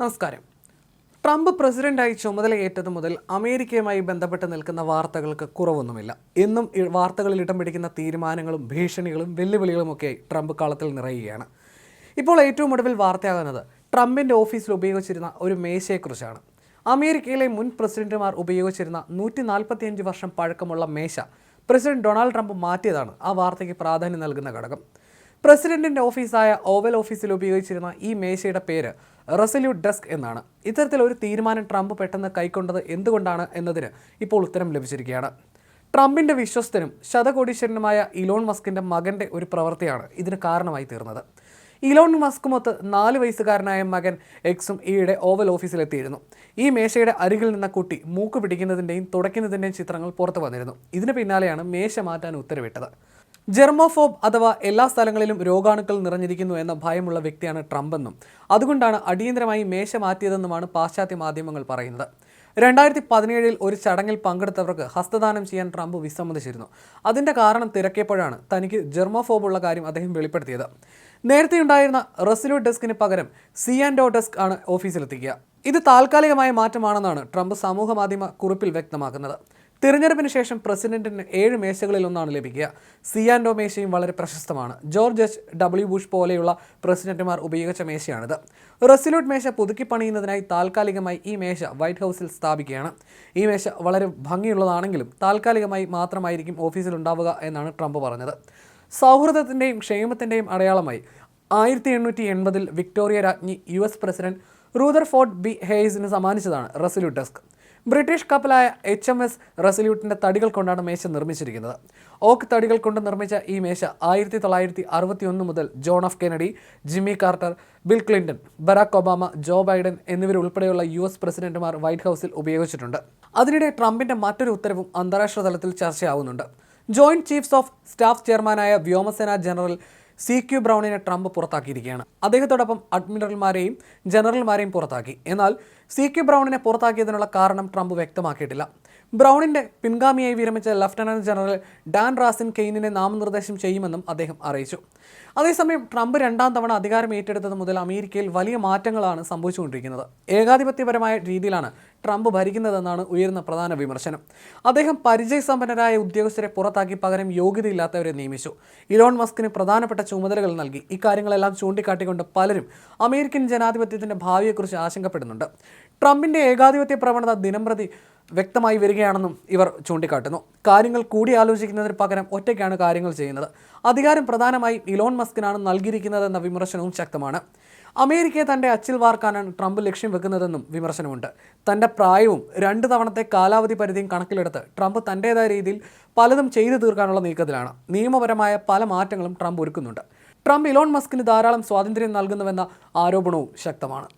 നമസ്കാരം. ട്രംപ് പ്രസിഡന്റായി ചുമതലയേറ്റത് മുതൽ അമേരിക്കയുമായി ബന്ധപ്പെട്ട് നിൽക്കുന്ന വാർത്തകൾക്ക് കുറവൊന്നുമില്ല. എന്നും വാർത്തകളിൽ ഇടം പിടിക്കുന്ന തീരുമാനങ്ങളും ഭീഷണികളും വെല്ലുവിളികളുമൊക്കെയായി ട്രംപ് കളത്തിൽ നിറയുകയാണ്. ഇപ്പോൾ ഏറ്റവും ഒടുവിൽ വാർത്തയാകുന്നത് ട്രംപിന്റെ ഓഫീസിൽ ഉപയോഗിച്ചിരുന്ന ഒരു മേശയെക്കുറിച്ചാണ്. അമേരിക്കയിലെ മുൻ പ്രസിഡന്റുമാർ ഉപയോഗിച്ചിരുന്ന നൂറ്റി നാൽപ്പത്തിയഞ്ച് വർഷം പഴക്കമുള്ള മേശ പ്രസിഡന്റ് ഡൊണാൾഡ് ട്രംപ് മാറ്റിയതാണ് ആ വാർത്തയ്ക്ക് പ്രാധാന്യം നൽകുന്ന ഘടകം. പ്രസിഡന്റിന്റെ ഓഫീസായ ഓവൽ ഓഫീസിൽ ഉപയോഗിച്ചിരുന്ന ഈ മേശയുടെ പേര് റെസല്യൂട്ട് ഡെസ്ക് എന്നാണ്. ഇത്തരത്തിൽ ഒരു തീരുമാനം ട്രംപ് പെട്ടെന്ന് കൈക്കൊണ്ടത് എന്തുകൊണ്ടാണ് എന്നതിന് ഇപ്പോൾ ഉത്തരം ലഭിച്ചിരിക്കുകയാണ്. ട്രംപിന്റെ വിശ്വസ്തനും ശതകോടീശ്വരനുമായ ഇലോൺ മസ്കിന്റെ മകന്റെ ഒരു പ്രവൃത്തിയാണ് ഇതിന് കാരണമായി തീർന്നത്. ഇലോൺ മസ്കുമൊത്ത് നാല് വയസ്സുകാരനായ മകൻ എക്സും ഈയിടെ ഓവൽ ഓഫീസിലെത്തിയിരുന്നു. ഈ മേശയുടെ അരികിൽ നിന്ന കുട്ടി മൂക്ക് പിടിക്കുന്നതിന്റെയും തുടയ്ക്കുന്നതിന്റെയും ചിത്രങ്ങൾ പുറത്തു വന്നിരുന്നു. ഇതിന് പിന്നാലെയാണ് മേശ മാറ്റാൻ ഉത്തരവിട്ടത്. ജെർമോഫോബ് അഥവാ എല്ലാ സ്ഥലങ്ങളിലും രോഗാണുക്കൾ നിറഞ്ഞിരിക്കുന്നു എന്ന ഭയമുള്ള വ്യക്തിയാണ് ട്രംപ് എന്നും അതുകൊണ്ടാണ് അടിയന്തരമായി മേശ മാറ്റിയതെന്നുമാണ് പാശ്ചാത്യ മാധ്യമങ്ങൾ പറയുന്നത്. രണ്ടായിരത്തി പതിനേഴിൽ ഒരു ചടങ്ങിൽ പങ്കെടുത്തവർക്ക് ഹസ്തദാനം ചെയ്യാൻ ട്രംപ് വിസമ്മതിച്ചിരുന്നു. അതിന്റെ കാരണം തിരക്കിയപ്പോഴാണ് തനിക്ക് ജെർമോഫോബ് ഉള്ള കാര്യം അദ്ദേഹം വെളിപ്പെടുത്തിയത്. നേരത്തെ ഉണ്ടായിരുന്ന റെസിലോ ഡെസ്കിന് പകരം സി ആൻഡ് ഡെസ്ക് ആണ് ഓഫീസിലെത്തിക്കുക. ഇത് താൽക്കാലികമായ മാറ്റമാണെന്നാണ് ട്രംപ് സമൂഹമാധ്യമ കുറിപ്പിൽ വ്യക്തമാക്കുന്നത്. തിരഞ്ഞെടുപ്പിന് ശേഷം പ്രസിഡന്റിന് ഏഴ് മേശകളിൽ ഒന്നാണ് ലഭിക്കുക. സി ആൻഡോ മേശയും വളരെ പ്രശസ്തമാണ്. George H. ഡബ്ല്യു. ബുഷ് പോലെയുള്ള പ്രസിഡന്റുമാർ ഉപയോഗിച്ച മേശയാണിത്. റെസല്യൂട്ട് മേശ പുതുക്കി പണിയുന്നതിനായി താൽക്കാലികമായി ഈ മേശ വൈറ്റ് ഹൗസിൽ സ്ഥാപിക്കുകയാണ്. ഈ മേശ വളരെ ഭംഗിയുള്ളതാണെങ്കിലും താൽക്കാലികമായി മാത്രമായിരിക്കും ഓഫീസിൽ ഉണ്ടാവുക എന്നാണ് ട്രംപ് പറഞ്ഞത്. സൗഹൃദത്തിന്റെയും ക്ഷേമത്തിന്റെയും അടയാളമായി ആയിരത്തി എണ്ണൂറ്റി എൺപതിൽ വിക്ടോറിയ രാജ്ഞി U S president Rutherford B. ഹേയ്സിന് സമ്മാനിച്ചതാണ് റെസല്യൂട്ട് ഡെസ്ക്. ബ്രിട്ടീഷ് കപ്പലായ എച്ച് എം എസ് റെസല്യൂട്ടിന്റെ തടികൾ കൊണ്ടാണ് മേശ നിർമ്മിച്ചിരിക്കുന്നത്. ഓക്ക് തടികൾ കൊണ്ട് നിർമ്മിച്ച ഈ മേശ ആയിരത്തി തൊള്ളായിരത്തി അറുപത്തി ഒന്ന് മുതൽ John F Kennedy Jimmy Carter Bill Clinton Barack Obama Joe Biden എന്നിവരുൾപ്പെടെയുള്ള U S പ്രസിഡന്റുമാർ വൈറ്റ് ഹൗസിൽ ഉപയോഗിച്ചിട്ടുണ്ട്. അതിനിടെ ട്രംപിന്റെ മറ്റൊരു ഉത്തരവും അന്താരാഷ്ട്ര തലത്തിൽ ചർച്ചയാവുന്നുണ്ട്. ജോയിന്റ് ചീഫ്സ് ഓഫ് സ്റ്റാഫ് ചെയർമാനായ വ്യോമസേന ജനറൽ സി ക്യു ബ്രൗണിനെ ട്രംപ് പുറത്താക്കിയിരിക്കുകയാണ്. അദ്ദേഹത്തോടൊപ്പം അഡ്മിറൽമാരെയും ജനറൽമാരെയും പുറത്താക്കി. എന്നാൽ സി ക്യു ബ്രൗണിനെ പുറത്താക്കിയതിനുള്ള കാരണം ട്രംപ് വ്യക്തമാക്കിയിട്ടില്ല. ബ്രൗണിന്റെ പിൻഗാമിയായി വിരമിച്ച ലഫ്റ്റനന്റ് ജനറൽ ഡാൻ റാസിൻ കെയ്നിനെ നാമനിർദ്ദേശം ചെയ്യുമെന്നും അദ്ദേഹം അറിയിച്ചു. അതേസമയം ട്രംപ് രണ്ടാം തവണ അധികാരം ഏറ്റെടുത്തത് മുതൽ അമേരിക്കയിൽ വലിയ മാറ്റങ്ങളാണ് സംഭവിച്ചുകൊണ്ടിരിക്കുന്നത്. ഏകാധിപത്യപരമായ രീതിയിലാണ് ട്രംപ് ഭരിക്കുന്നതെന്നാണ് ഉയർന്ന പ്രധാന വിമർശനം. അദ്ദേഹം പരിചയ സമ്പന്നരായ ഉദ്യോഗസ്ഥരെ പുറത്താക്കി പകരം യോഗ്യതയില്ലാത്തവരെ നിയമിച്ചു. ഇലോൺ മസ്കിന് പ്രധാനപ്പെട്ട ചുമതലകൾ നൽകി. ഇക്കാര്യങ്ങളെല്ലാം ചൂണ്ടിക്കാട്ടിക്കൊണ്ട് പലരും അമേരിക്കൻ ജനാധിപത്യത്തിന്റെ ഭാവിയെക്കുറിച്ച് ആശങ്കപ്പെടുന്നുണ്ട്. ട്രംപിന്റെ ഏകാധിപത്യ പ്രവണത ദിനംപ്രതി വ്യക്തമായി വരികയാണെന്നും ഇവർ ചൂണ്ടിക്കാട്ടുന്നു. കാര്യങ്ങൾ കൂടി കൂടിയാലോചിക്കുന്നതിന് പകരം ഒറ്റയ്ക്കാണ് കാര്യങ്ങൾ ചെയ്യുന്നത്. അധികാരം പ്രധാനമായും ഇലോൺ മസ്കിനാണ് നൽകിയിരിക്കുന്നതെന്ന വിമർശനവും ശക്തമാണ്. അമേരിക്കയെ തന്റെ അച്ചിൽ വാർക്കാനാണ് ട്രംപ് ലക്ഷ്യം വെക്കുന്നതെന്നും വിമർശനമുണ്ട്. തന്റെ പ്രായവും രണ്ട് തവണത്തെ കാലാവധി പരിധിയും കണക്കിലെടുത്ത് ട്രംപ് തന്റേതായ രീതിയിൽ പലതും ചെയ്തു തീർക്കാനുള്ള നീക്കത്തിലാണ്. നിയമപരമായ പല മാറ്റങ്ങളും ട്രംപ് ഒരുക്കുന്നുണ്ട്. ട്രംപ് ഇലോൺ മസ്കിന് ധാരാളം സ്വാതന്ത്ര്യം നൽകുന്നുവെന്ന ആരോപണവും ശക്തമാണ്.